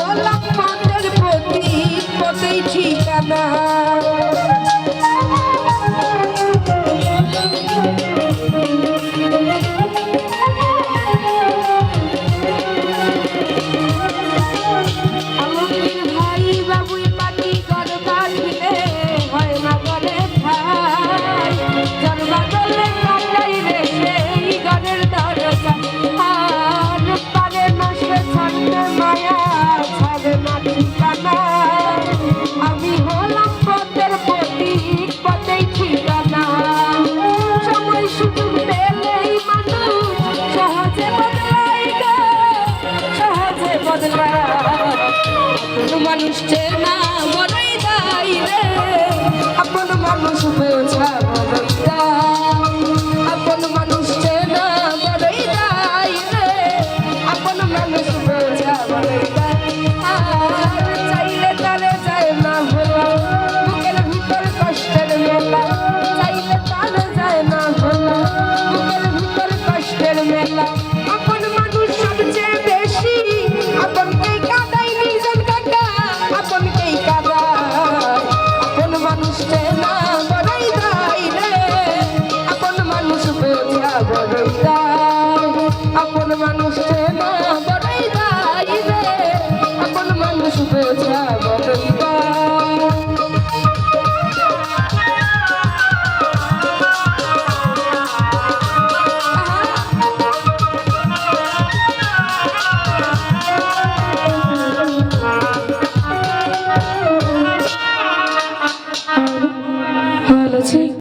গোলাম মাঠের প্রতি পথেই ঠিকানা। মানুষ চেনা বড়ই দায় রে। আপন মানুষ হয়ে আপন মানুষকে